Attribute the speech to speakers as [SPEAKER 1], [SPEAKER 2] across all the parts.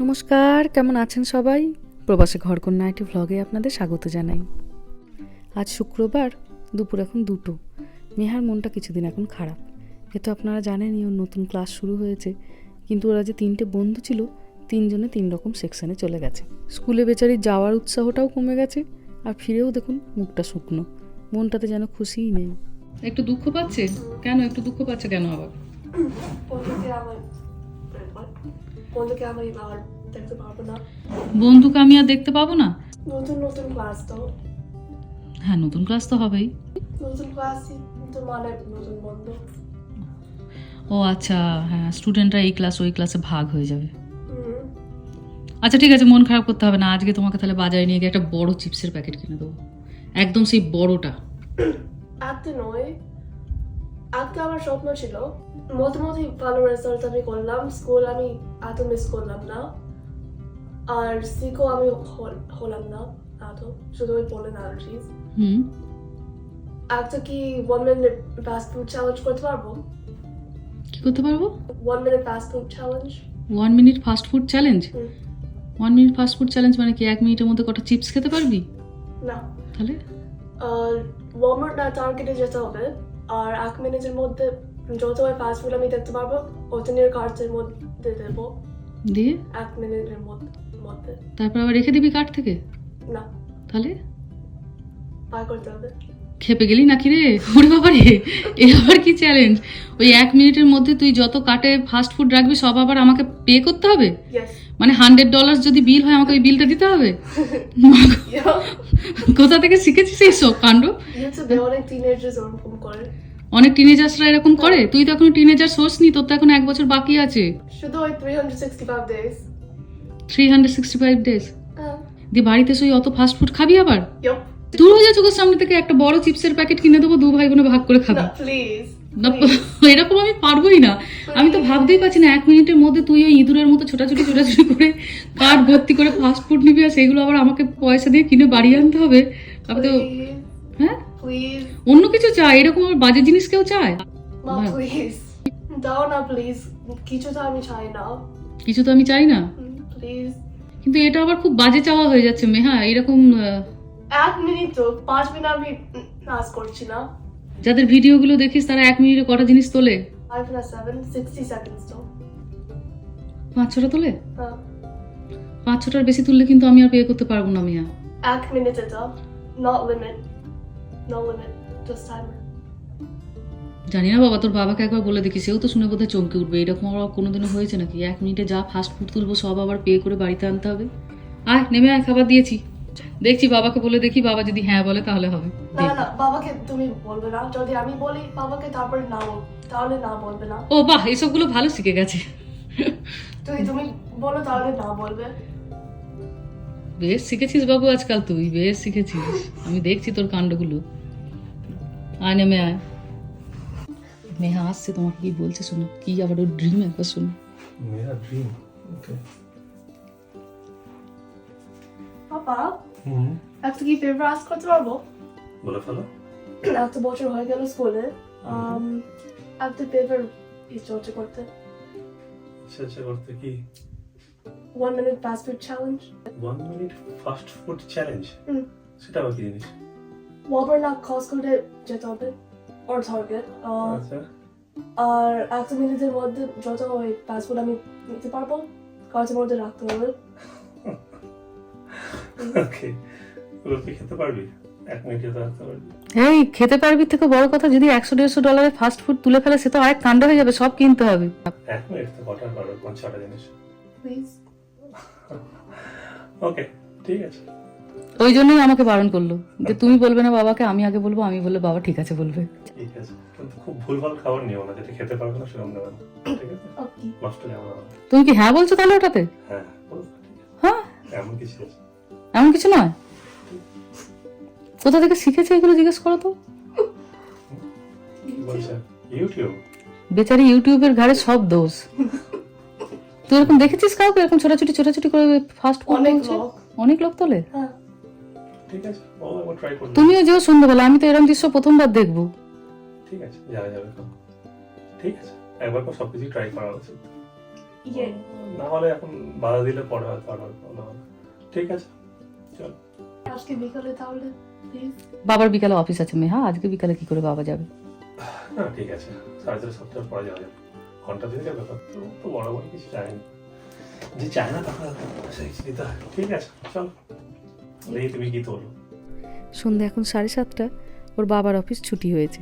[SPEAKER 1] নমস্কার কেমন আছেন সবাই? প্রবাসে ঘরকন্যা একটি ভ্লগে আপনাদের স্বাগত জানাই। আজ শুক্রবার দুপুর এখন দুটো। মেহার মনটা কিছুদিন এখন খারাপ। এ তো আপনারা জানেনই ওর নতুন ক্লাস শুরু হয়েছে। কিন্তু ওরা যে তিনটে বন্ধু ছিল তিনজনে তিন রকম সেকশনে চলে গেছে। স্কুলে বেচারি যাওয়ার উৎসাহটাও কমে গেছে। আর ফিরেও দেখুন মুখটা শুকনো। মনটাতে যেন খুশিই নেই। একটু দুঃখ পাচ্ছে? কেন একটু দুঃখ পাচ্ছে কেন আবার?
[SPEAKER 2] বন্ধুকে আমার বন্ধুকে আমি আর দেখতে পারব না।
[SPEAKER 1] বন্ধুকে আমি আর দেখতে পাবো না?
[SPEAKER 2] নতুন নতুন ক্লাস তো।
[SPEAKER 1] হ্যাঁ নতুন ক্লাস তো হবেই।
[SPEAKER 2] নতুন ক্লাস তো মানে নতুন বন্ধু।
[SPEAKER 1] ও আচ্ছা হ্যাঁ স্টুডেন্টরা এই ক্লাস ওই ক্লাসে ভাগ হয়ে যাবে। আচ্ছা ঠিক আছে মন খারাপ করতে হবে না। আজকে তোমাকে তাহলে বাজারে নিয়ে গিয়ে একটা বড় চিপসের প্যাকেট কিনে দেবো। একদম সেই বড়টা।
[SPEAKER 2] আজকে নয়। আজকে আমার স্বপ্ন ছিল। মোটামুটি ভালো রেজাল্ট আমি করলাম। স্কুল আমি এত মিস করলাম না। আর সিকো আমি হল- হলাম না এত শুধু ওই পোলেন অ্যালার্জিস
[SPEAKER 1] হুম।
[SPEAKER 2] একটা কি one minute fast food challenge করতে পারব?
[SPEAKER 1] কি করতে পারব?
[SPEAKER 2] One minute fast food challenge
[SPEAKER 1] one minute fast food challenge one minute fast food challenge মানে কি এক মিনিটের মধ্যে কটা চিপস খেতে পারবি?
[SPEAKER 2] না।
[SPEAKER 1] তাহলে?
[SPEAKER 2] আর ওয়ালমার্ট না টার্গেটে যেতে হবে। আর এক মিনিটের মধ্যে যত ফাস্ট ফুড আমি দেখতে পারব ওখানের কার্টের মধ্যে দেবো।
[SPEAKER 1] দিয়ে?
[SPEAKER 2] এক মিনিটের মধ্যে।
[SPEAKER 1] তারপর আবার রেখে দিবি কার্ড থেকে?
[SPEAKER 2] না।
[SPEAKER 1] তাহলে?
[SPEAKER 2] বাই করতে হবে।
[SPEAKER 1] খেপে গেলি নাকি রে? ওরে বাবা রে এ আবার কি চ্যালেঞ্জ ওই এক মিনিটের মধ্যে তুই যত কাটে ফাস্ট ফুড রাখবি সব আবার আমাকে পে করতে হবে? মানে হান্ড্রেড ডলার যদি বিল হয় আমাকে ওই বিলটা দিতে হবে? কোথা থেকে শিখেছিস এই সব কাণ্ড
[SPEAKER 2] অনেক
[SPEAKER 1] টিনেজার্সরা এরকম করে? তুই তো এখন টিনেজার সোর্স নি তোর তো এখন এক বছর বাকি আছে।
[SPEAKER 2] শুধু ওই three hundred sixty five days
[SPEAKER 1] three hundred sixty five days দিয়ে বাড়িতে শুই অত ফাস্ট ফুড খাবি আবার? দূর হয়ে যা চোখের সামনে থেকে একটা বড় চিপসের প্যাকেট কিনে দেবো দু ভাই বোনে ভাগ করে খাবি।
[SPEAKER 2] না
[SPEAKER 1] এরকম আমি পারবোই না। আমি তো ভাবতেই পারছি না এক মিনিটের মধ্যে তুই ওই ইঁদুরের মতো ছোটাছুটি ছোটাছুটি করে কার্ড ভর্তি করে ফাস্ট ফুড নিবি আর সেগুলো আবার আমাকে পয়সা দিয়ে কিনে বাড়ি আনতে হবে। আমি তো হ্যাঁ? অন্য কিছু চাই এরকম আবার বাজে জিনিস কেউ চায়?
[SPEAKER 2] দাও না প্লিজ কিছু তো আমি চাই না।
[SPEAKER 1] কিছু তো আমি চাই না।
[SPEAKER 2] প্লিজ
[SPEAKER 1] কিন্তু এটা আবার খুব বাজে চাওয়া হয়ে যাচ্ছে মেহা এরকম
[SPEAKER 2] এক মিনিট তো পাঁচ মিনিট আমি নাচ করছি না
[SPEAKER 1] যাদের ভিডিওগুলো দেখিস তারা এক মিনিটে কটা জিনিস তোলে?
[SPEAKER 2] Five plus seven sixty seconds তো।
[SPEAKER 1] পাঁচ ছটা তোলে?
[SPEAKER 2] হ্যাঁ।
[SPEAKER 1] পাঁচ ছটার বেশি তুললে কিন্তু আমি আর পে করতে পারব না মিয়া
[SPEAKER 2] এক মিনিট এটা not limit no limit just timer
[SPEAKER 1] জানি না বাবা তোর বাবাকে একবার বলে দেখি সেও তো শুনে বোধহয় চমকে উঠবে। এরকম আবার কোনোদিনও হয়েছে নাকি? এক মিনিটে যা ফাস্ট ফুড তুলবো সব আবার পে করে বাড়িতে আনতে হবে। আয় নেমে আয় খাবার দিয়েছি। দেখছি বাবাকে বলে দেখি বাবা যদি হ্যাঁ বলে তাহলে হবে।
[SPEAKER 2] না না, না বাবাকে তুমি বলবে না। যদি আমি বলি বাবাকে তারপর না তাহলে না বলবে না।
[SPEAKER 1] ও বাহ এসবগুলো ভালো শিখে গেছে।
[SPEAKER 2] তুই তুমি বলো তাহলে না বলবে।
[SPEAKER 1] বেশ শিখেছিস বাবু আজকাল তুই বেশ শিখেছিস। আমি দেখছি তোর কাণ্ডগুলো। আয় নেমে আয়। নেহা আসছে তোমাকে কি বলছে শোনো কি আবার ওর ড্রিম একবার শোনো
[SPEAKER 3] মেরা ড্রিম ওকে
[SPEAKER 2] পাপা
[SPEAKER 3] হুম
[SPEAKER 2] একটু কি পেপার আস করতে পারব
[SPEAKER 3] বলে ফেলো
[SPEAKER 2] এত বছর হয়ে গেল স্কুলে একটু পেপার ইচ্ছে হচ্ছে
[SPEAKER 3] করতে ইচ্ছে করতে কি
[SPEAKER 2] one minute fast food challenge
[SPEAKER 3] one minute fast food challenge সেটা আবার কি জিনিস
[SPEAKER 2] ওয়াবার না কস্কোতে যেতে হবে ওর টার্গেট
[SPEAKER 3] আচ্ছা।
[SPEAKER 2] আর একটা মিনিটের মধ্যে যত ওই ফাস্ট ফুড আমি নিতে পারব কাজের মধ্যে রাখতে হবে।
[SPEAKER 3] ওকে ওগুলো খেতে পারবি? এক মিনিটে রাখতে পারবি।
[SPEAKER 1] এই খেতে পারবি থেকে বড় কথা যদি একশো দেড়শো ডলারের ফাস্ট ফুড তুলে ফেলে সে তো আরেক কাণ্ড হয়ে যাবে সব কিনতে হবে।
[SPEAKER 3] এক মিনিট তো কটা পারবে কোন ছটা জিনিস?
[SPEAKER 2] প্লিজ
[SPEAKER 3] ওকে ঠিক আছে।
[SPEAKER 1] ওই জন্যই আমাকে বারণ করল যে তুমি বলবে না বাবাকে আমি আগে বলব আমি বললে বাবা ঠিক আছে বলবে।
[SPEAKER 3] ঠিক আছে। খুব ভুলভাল খাবার নিও না যেটা খেতে পারবে না সেরকম দেবে ঠিক আছে?
[SPEAKER 2] ওকে
[SPEAKER 3] নষ্ট যাবে
[SPEAKER 1] তুমি কি হ্যাঁ বলছো তাহলে ওটাতে?
[SPEAKER 3] হ্যাঁ।
[SPEAKER 1] হ্যাঁ?
[SPEAKER 3] এমন কিছু আছে?
[SPEAKER 1] এমন কিছু নয়? কোথা থেকে শিখেছে এগুলো জিজ্ঞেস করো তো।
[SPEAKER 3] ইউটিউব
[SPEAKER 1] বেচারি ইউটিউবের ঘাড়ে সব দোষ। তুই এরকম দেখেছিস কাউকে? এরকম ছোটাছুটি ছোটাছুটি করে ফাস্ট ফুড
[SPEAKER 2] অনেক লোক।
[SPEAKER 1] অনেক লোক তোলে?
[SPEAKER 2] হ্যাঁ।
[SPEAKER 3] ঠিক আছে একবার ট্রাই করবে
[SPEAKER 1] তুমিও যেও সন্ধ্যাবেলা আমি তো এরকম দৃশ্য প্রথমবার দেখব।
[SPEAKER 3] ঠিক আছে। যাওয়া যাবে তো ঠিক আছে একবার করে সবকিছু ট্রাই করা উচিত
[SPEAKER 2] ইয়ে।
[SPEAKER 3] না হলে এখন বাধা দিলে পরে হয়তো আরও ঠিক আছে চল।
[SPEAKER 2] আজকে বিকালে তাহলে
[SPEAKER 4] বাবার বিকালে অফিস আছে মেহা আজকে বিকালে কি করে বাবা যাবে?
[SPEAKER 3] না ঠিক আছে সাড়ে চার সপ্তাহ পরে যাওয়া যাবে। ঘণ্টা দিনের ব্যাপার তো তো বড় বড় কিছু চাই না। যে চায় না দিতে ঠিক আছে চল।
[SPEAKER 4] সন্ধ্যা এখন সাড়ে সাতটা, ওর বাবার অফিস ছুটি হয়েছে।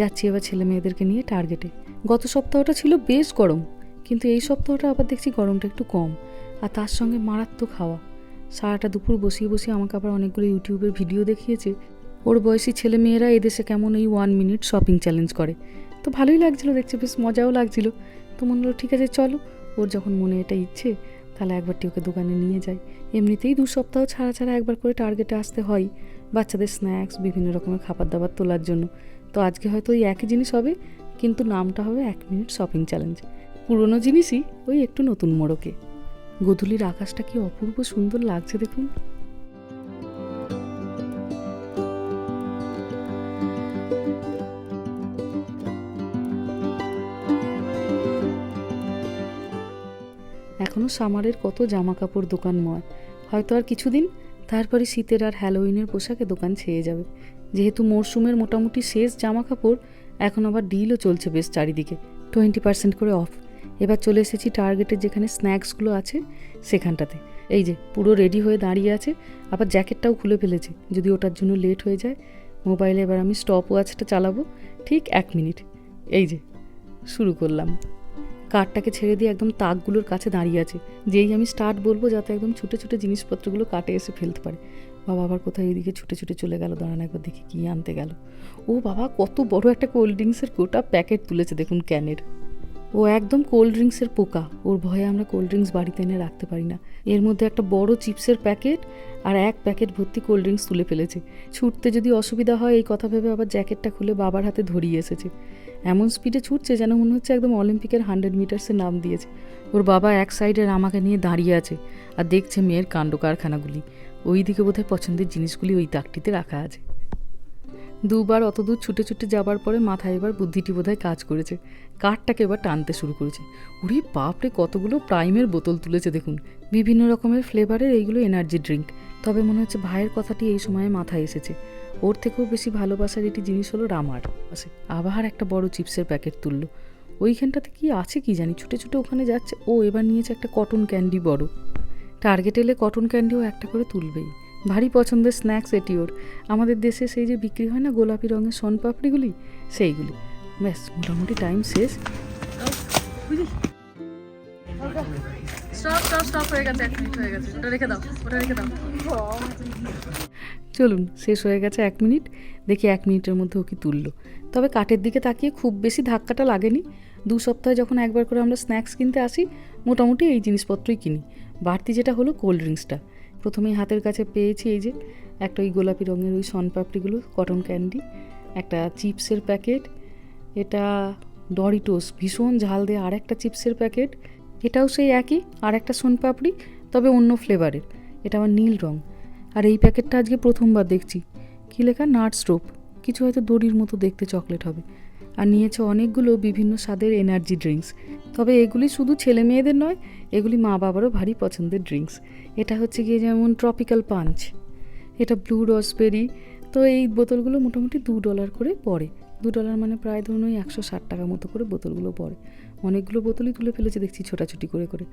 [SPEAKER 4] যাচ্ছি এবার ছেলে মেয়েদেরকে নিয়ে টার্গেটে। গত সপ্তাহটা ছিল বেশ গরম, কিন্তু এই সপ্তাহটা আবার দেখছি গরমটা একটু কম, আর তার সঙ্গে মারাত্মক হাওয়া। সারাটা দুপুর বসিয়ে বসিয়ে আমাকে আবার অনেকগুলো ইউটিউবের ভিডিও দেখিয়েছে। ওর বয়সী ছেলে মেয়েরা এদেশে কেমন এই ওয়ান মিনিট শপিং চ্যালেঞ্জ করে। তো ভালোই লাগছিল, দেখছে বেশ মজাও লাগছিল। তো মনে হলো, ঠিক আছে, চলো। ওর যখন মনে এটা ইচ্ছে তাহলে একবারটি ওকে দোকানে নিয়ে যাই। এমনিতেই দু সপ্তাহ ছাড়া ছাড়া একবার করে টার্গেটে আসতে হয় বাচ্চাদের স্ন্যাক্স, বিভিন্ন রকমের খাবার দাবার তোলার জন্য। তো আজকে হয়তো ওই একই জিনিস হবে, কিন্তু নামটা হবে এক মিনিট শপিং চ্যালেঞ্জ। পুরনো জিনিসই ওই একটু নতুন মোড়কে। গধূলির আকাশটা কি অপূর্ব সুন্দর লাগছে দেখুন। এখনও সামারের কত জামা কাপড় দোকানময় হয়তো আর কিছুদিন, তারপরে শীতের আর হ্যালোউইনের পোশাকে দোকান ছেয়ে যাবে। যেহেতু মরশুমের মোটামুটি শেষ জামা কাপড় এখন আবার ডিলও চলছে বেশ চারিদিকে, টোয়েন্টি পার্সেন্ট করে অফ। এবার চলে এসেছি টার্গেটের যেখানে স্ন্যাক্সগুলো আছে, সেখানটাতে। এই যে, পুরো রেডি হয়ে দাঁড়িয়ে আছে, আবার জ্যাকেটটাও খুলে ফেলেছে, যদি ওটার জন্য লেট হয়ে যায়। মোবাইলে এবার আমি স্টপ ওয়াচটা চালাবো, ঠিক এক মিনিট। এই যে, শুরু করলাম। কার্ডটাকে ছেড়ে দিয়ে একদম তাকগুলোর কাছে দাঁড়িয়ে আছে। যেই আমি স্টার্ট বলব যাতে একদম ছুটে ছুটে জিনিসপত্রগুলো কাটে এসে ফেলতে পারে। বাবা আবার কোথায় এদিকে ছুটে ছুটে চলে গেল, দাঁড়ান একবার দেখি কী আনতে গেল। ও বাবা, কত বড় একটা কোল্ড ড্রিঙ্কসের গোটা প্যাকেট তুলেছে দেখুন ক্যানের ও একদম কোল্ড ড্রিঙ্কসের পোকা, ওর ভয়ে আমরা কোল্ড ড্রিঙ্কস বাড়িতে এনে রাখতে পারি না। এর মধ্যে একটা বড় চিপসের প্যাকেট আর এক প্যাকেট ভর্তি কোল্ড ড্রিঙ্কস তুলে ফেলেছে। ছুটতে যদি অসুবিধা হয়, এই কথা ভেবে আবার জ্যাকেটটা খুলে বাবার হাতে ধরিয়ে এসেছে। এমন স্পিডে ছুটছে যেন মনে হচ্ছে একদম অলিম্পিকের হান্ড্রেড মিটার্সের নাম দিয়েছে। ওর বাবা এক সাইডে আমাকে নিয়ে দাঁড়িয়ে আছে আর দেখছে মেয়ের কাণ্ড কারখানাগুলি। ওই দিকে বোধহয় পছন্দের জিনিসগুলি ওই তাকটিতে রাখা আছে। দুবার অত দূর ছুটে ছুটে যাবার পরে মাথায় এবার বুদ্ধিটি বোধহয় কাজ করেছে। কাঠটাকে এবার টানতে শুরু করেছে। উরি বাপরে, কতগুলো প্রাইমের বোতল তুলেছে দেখুন। বিভিন্ন রকমের ফ্লেভারের এইগুলো এনার্জি ড্রিঙ্ক তবে মনে হচ্ছে ভাইয়ের কথাটি এই সময়ে মাথায় এসেছে। ওর থেকেও বেশি ভালোবাসার এটি জিনিস হলো রামার। আছে আবার একটা বড় চিপসের প্যাকেট তুললো। ওইখানটাতে কি আছে কি জানি? ছুটে ছুটে ওখানে যাচ্ছে। ও এবার নিয়েছে একটা কটন ক্যান্ডি বড়। টার্গেট এলে কটন ক্যান্ডিও একটা করে তুলবেই। ভারী পছন্দের স্ন্যাক্স এটি ওর। আমাদের দেশে সেই যে বিক্রি হয় না গোলাপি রঙের সনপাপড়িগুলি সেইগুলি। ব্যাস, মোটামুটি টাইম শেষ। স্টপ স্টপ স্টপ হয়ে গেছে, এক মিনিট হয়ে গেছে। ওটা রেখে দাও, ওটা রেখে দাও। চলুন, শেষ হয়ে গেছে এক মিনিট। দেখি এক মিনিটের মধ্যে ও কি তুললো। তবে কাঠের দিকে তাকিয়ে খুব বেশি ধাক্কাটা লাগেনি। দু সপ্তাহে যখন একবার করে আমরা স্ন্যাক্স কিনতে আসি, মোটামুটি এই জিনিসপত্রই কিনি। বাড়তি যেটা হলো কোল্ড ড্রিঙ্কসটা। প্রথমেই হাতের কাছে পেয়েছি এই যে, একটা ওই গোলাপি রঙের ওই সনপাপড়িগুলো কটন ক্যান্ডি, একটা চিপসের প্যাকেট, এটা ডরিটোস, ভীষণ ঝাল দিয়ে আর একটা চিপসের প্যাকেট এটাও সেই একই, আর একটা সোনপাপড়ি, তবে অন্য ফ্লেভারের। এটা আমার নীল রং। আর এই প্যাকেটটা আজকে প্রথমবার দেখছি। কী লেখা? নাট স্টোপ কিছু হয়তো দড়ির মতো দেখতে চকলেট হবে। আর নিয়েছে অনেকগুলো বিভিন্ন স্বাদের এনার্জি ড্রিঙ্কস। তবে এগুলি শুধু ছেলে মেয়েদের নয়, এগুলি মা বাবারও ভারী পছন্দের ড্রিঙ্কস। এটা হচ্ছে গিয়ে যেমন ট্রপিক্যাল পাঞ্চ। এটা ব্লু রসবেরি। তো এই বোতলগুলো মোটামুটি দু ডলার করে পড়ে। দু ডলার মানে প্রায় ধরুন ওই একশো ষাট টাকা মতো করে বোতলগুলো পড়ে। অনেকগুলো বোতলই তুলে ফেলেছে, দেখছি ছোটাছুটি করে করে।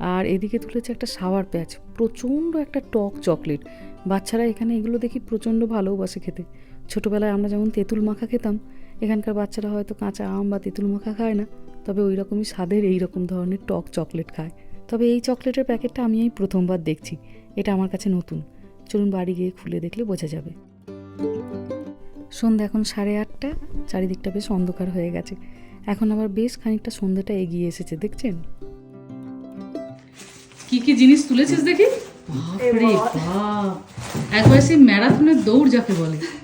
[SPEAKER 4] আর এদিকে তুলেছে একটা সাওয়ার প্যাচ, প্রচণ্ড একটা টক চকলেট। বাচ্চারা এখানে এগুলো দেখি প্রচণ্ড ভালোবাসে খেতে। ছোটোবেলায় আমরা যেমন তেঁতুল মাখা খেতাম, এখানকার বাচ্চারা হয়তো কাঁচা আম বা তেঁতুল মাখা খায় না, তবে ওই রকমই স্বাদের এই রকম ধরনের টক চকলেট খায়। তবে এই চকলেটের প্যাকেটটা আমি এই প্রথমবার দেখছি, এটা আমার কাছে নতুন। চলুন বাড়ি গিয়ে খুলে দেখলে বোঝা যাবে। সন্ধ্যা এখন সাড়ে আটটা, চারিদিকটা বেশ অন্ধকার হয়ে গেছে। এখন আবার বেশ খানিকটা সন্ধ্যাটা এগিয়ে এসেছে দেখছেন? কি কি জিনিস তুলেছিস দেখি? বাপরে বাপ। একবার সেই ম্যারাথনের দৌড় যাকে বলে।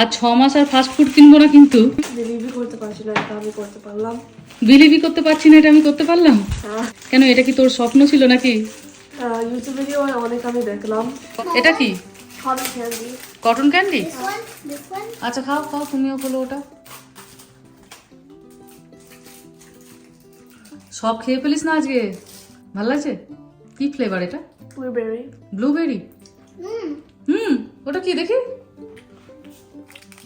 [SPEAKER 4] আর ছ মাস আর ফাস্ট ফুড কিনবো না কিন্তু।
[SPEAKER 2] ডেলিভারি করতে পারছি না এটা আমি করতে পারলাম।
[SPEAKER 4] বিলিভই করতে পারছি না এটা আমি করতে পারলাম?
[SPEAKER 2] হ্যাঁ।
[SPEAKER 4] কেন এটা কি তোর স্বপ্ন ছিল নাকি?
[SPEAKER 2] ইউটিউব ভিডিও অনেক আমি দেখলাম।
[SPEAKER 4] এটা কি?
[SPEAKER 2] Cotton candy.
[SPEAKER 4] আচ্ছা খাও খাও তুমিও খোলো ওটা। সব খেয়ে ফেলিস না আজকে? ভালো লাগছে? কি ফ্লেভার এটা?
[SPEAKER 2] Blueberry
[SPEAKER 4] blueberry. হুম ওটা কি দেখি?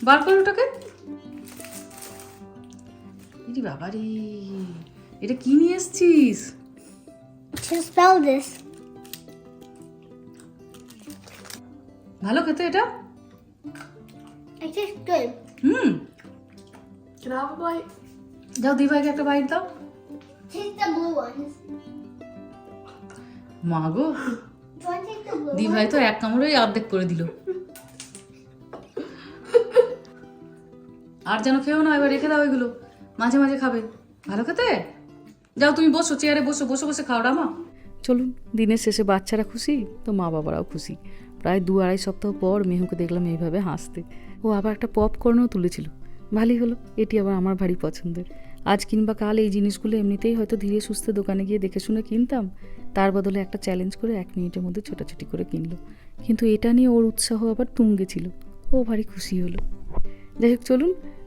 [SPEAKER 4] বার করো ওটাকে। এটি বাবা এটা কি নিয়ে এসছিস? ভালো খেতে এটা? হুম। যাও দি ভাইকে একটা বাইট দাও। মা গো। দি ভাই তো এক কামড়ই অর্ধেক করে দিল। আর যেন খেও না এবার রেখে দাও এগুলো। মাঝে মাঝে খাবে। ভালো খেতে? যাও তুমি বসো, চেয়ারে বসো, বসে বসে খাও, রামা। চলুন, দিনের শেষে বাচ্চারা খুশি, তো মা বাবারাও খুশি। প্রায় দু আড়াই সপ্তাহ পর মেহুকে দেখলাম এইভাবে হাসতে। ও আবার একটা পপকর্নও তুলেছিল। ভালোই হলো, এটি আবার আমার ভারী পছন্দের। আজ কিংবা কাল এই জিনিসগুলো এমনিতেই হয়তো ধীরে সুস্থে দোকানে গিয়ে দেখে শুনে কিনতাম। তার বদলে একটা চ্যালেঞ্জ করে এক মিনিটের মধ্যে ছোটাছুটি করে কিনলো। কিন্তু এটা নিয়ে ওর উৎসাহ আবার তুঙ্গে ছিল। ও ভারী খুশি হলো। যাই হোক, চলুন